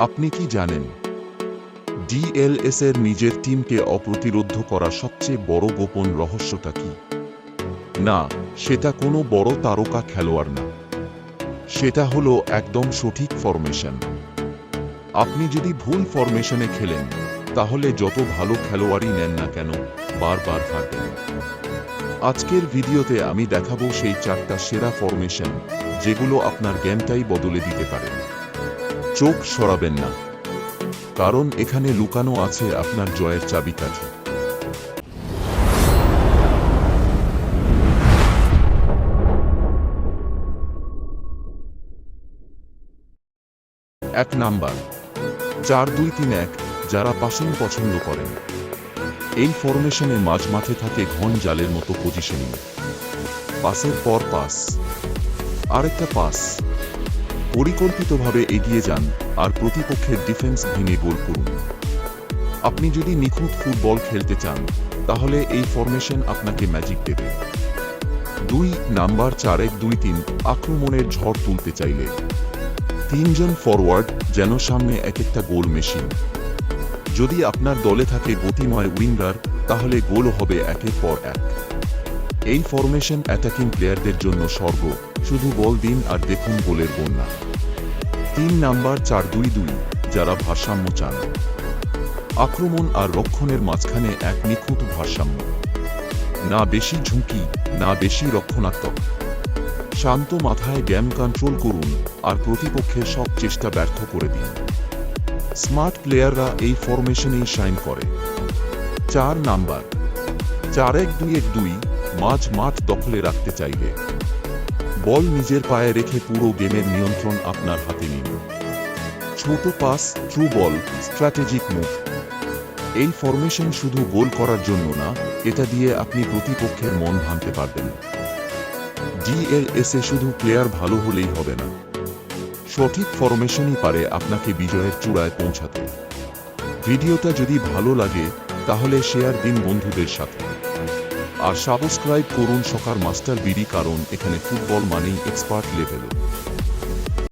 আপনি কি জানেন? ডিএলএস এর নিজের টিমকে অপ্রতিরোধ করা সবচেয়ে বড় গোপন রহস্যটা কি? না, সেটা কোনো বড় তারকা খেলোয়াড় না। সেটা হলো একদম সঠিক ফরমেশন আপনি যদি ভুল ফরমেশনে খেলেন, তাহলে যত ভালো খেলোয়াড়ই নেন না কেন, বারবার হারবেন। আজকের ভিডিওতে আমি দেখাবো সেই চারটা সেরা ফরমেশন যেগুলো আপনার গেমটাই বদলে দিতে পারে। চোখ সরাবেন না। কারণ এখানে লুকানো আছে আপনার জয়ের চাবিকাঠি। এক নাম্বার। চার দুই তিন এক, যারা পাসিং পছন্দ করেন। এই ফরমেশনে মাঝ মাঠে থাকে ঘন জালের মতো পজিশনিং। পাসের পর পাস। আরেকটা পাস। পরিকল্পিতভাবে এগিয়ে যান আর প্রতিপক্ষের ডিফেন্স ভেঙে গোল করুন। আপনি যদি নিখুঁত ফুটবল খেলতে চান, তাহলে এই ফরমেশন আপনাকে ম্যাজিক দেবে। দুই নাম্বার চার এক দুই তিন আক্রমণের ঝড় তুলতে চাইলে। তিনজন ফরওয়ার্ড যেন সামনে এক একটা গোল মেশিন। যদি আপনার দলে থাকে গতিময় উইঙ্গার, তাহলে গোল হবে একের পর এক। এই ফরমেশন অ্যাটাকিং প্লেয়ারদের জন্য স্বর্গ, শুধু বল দিন আর দেখুন গোলের বন্যা। তিন নাম্বার চার দুই দুই, যারা ভারসাম্য চান। আক্রমণ আর রক্ষণের মাঝখানে এক নিখুঁত ভারসাম্য। না বেশি ঝুঁকি, না বেশি রক্ষণাত্মক। শান্ত মাথায় জ্ঞান কন্ট্রোল করুন আর প্রতিপক্ষের সব চেষ্টা ব্যর্থ করে দিন। স্মার্ট প্লেয়াররা এই ফরমেশনেই সাইন করে। চার নাম্বার। চার এক দুই এক দুই, মাঝ মাঠ দখলে রাখতে চাইলে বল নিজের পায়ে রেখে পুরো গেমের নিয়ন্ত্রণ আপনার হাতে নিন। ছোট pass through ball strategic move এই ফরমেশন শুধু গোল করার জন্য না, এটা দিয়ে আপনি প্রতিপক্ষের মন ভাঙতে পারবেন। ডিএলএস শুধু প্লেয়ার ভালো হলেই হবে না। সঠিক ফরমেশনই পারে আপনাকে বিজয়ের চূড়ায় পৌঁছাতে। ভিডিওটা যদি ভালো লাগে, তাহলে শেয়ার দিন বন্ধুদের সাথে। আর সাবস্ক্রাইব করুন সকার মাস্টার বিডি কারণ এখানে ফুটবল মানেই এক্সপার্ট লেভেল